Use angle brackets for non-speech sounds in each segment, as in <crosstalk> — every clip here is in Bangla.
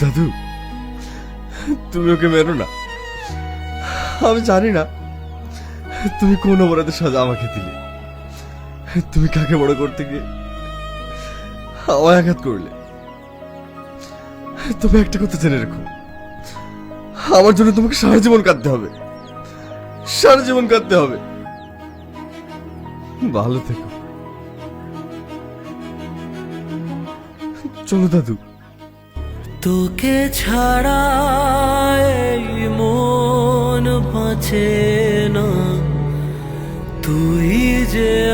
দাদু, তুমি ওকে মেরো না। আমি জানি না, তুমি কোন অপরাধের সাজা আমাকে দিলে। তুমি কাকে বড় করতে গিয়ে আমায় আঘাত করলে। তবে একটা কথা জেনে রেখো, আমার জন্য তোমাকে সারা জীবন কাঁদতে হবে। সারা জীবন কাঁদতে হবে। ভালো থেকো। চলো দাদু। তোকে ছাড়া মন বাঁচে না। তুই যে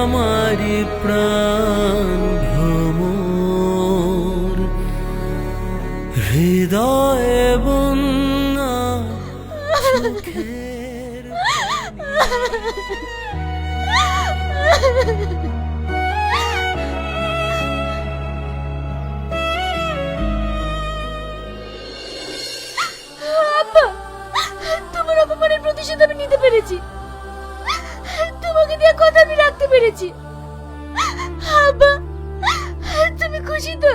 আমারি প্রাণ ভ্রমর হৃদয়ে বন্যা চোখের <laughs> পেরেছি। তোমাকে দিয়ে কথা আমি রাখতে পেরেছি। আব্বা তুমি খুশি তো?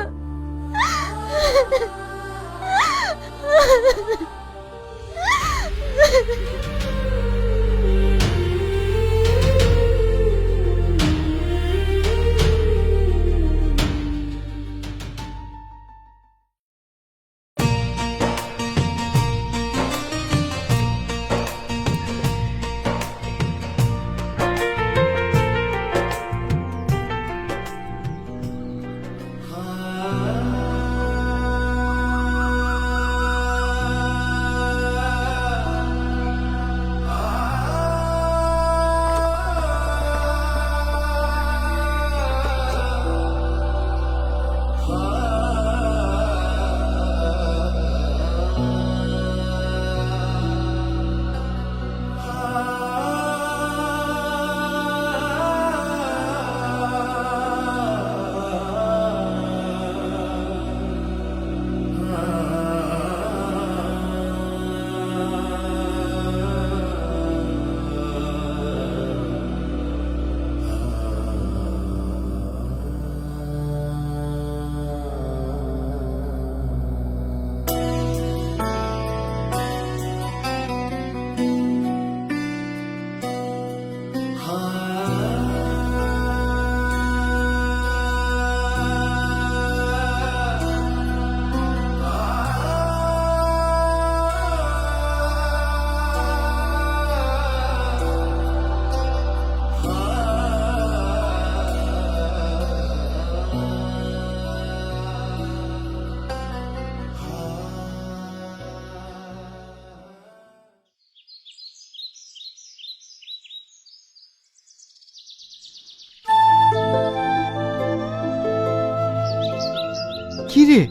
কি রে?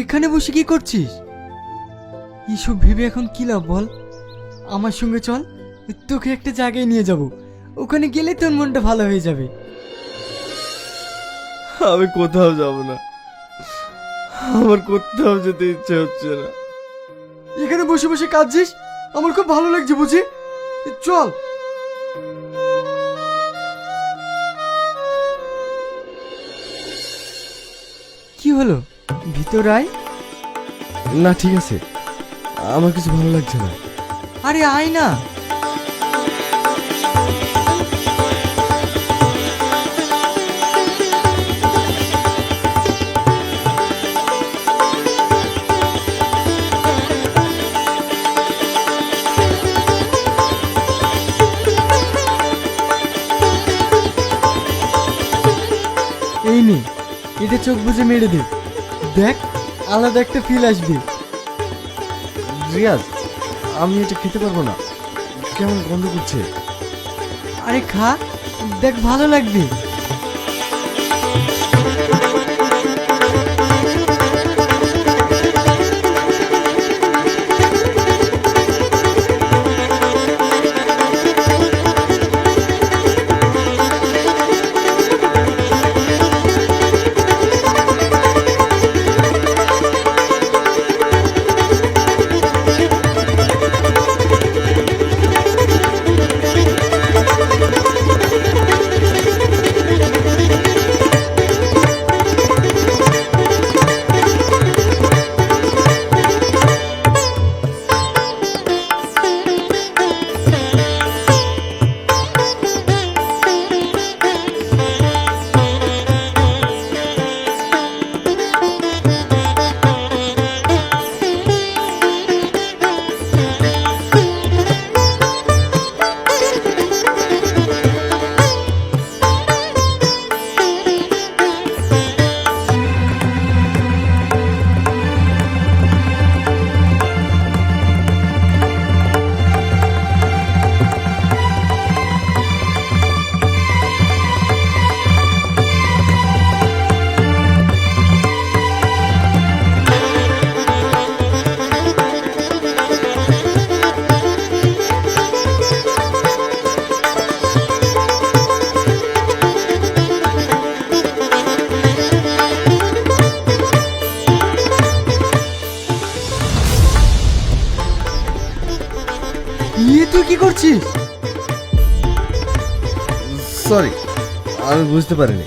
এখানে বসে কি করছিস? এসব ভেবে এখন কি লাভ বল? আমার সঙ্গে চল তোকে একটা জায়গায় নিয়ে যাব। ওখানে গেলে তোর মনটা ভালো হয়ে যাবে। আমি কোথাও যাব না। আমার কোথাও যেতে ইচ্ছে হচ্ছে না। এখানে বসে বসে কাঁদছিস? আমার খুব ভালো লাগছে বুঝি? চল। হলো? ভিতর আয়। না ঠিক আছে। আমার কিছু ভালো লাগছে না। আরে আয় না। এটা চোখ বুঝে মেরে দে। দেখ, আলাদা একটা ফিল আসবে। রিয়াজ, আমি এটা খেতে পারব না। কেমন গন্ধ করছে? আরে খা, দেখ ভালো লাগবে। ইয়ে তুই কি করছিস? সরি আমি বুঝতে পারিনি।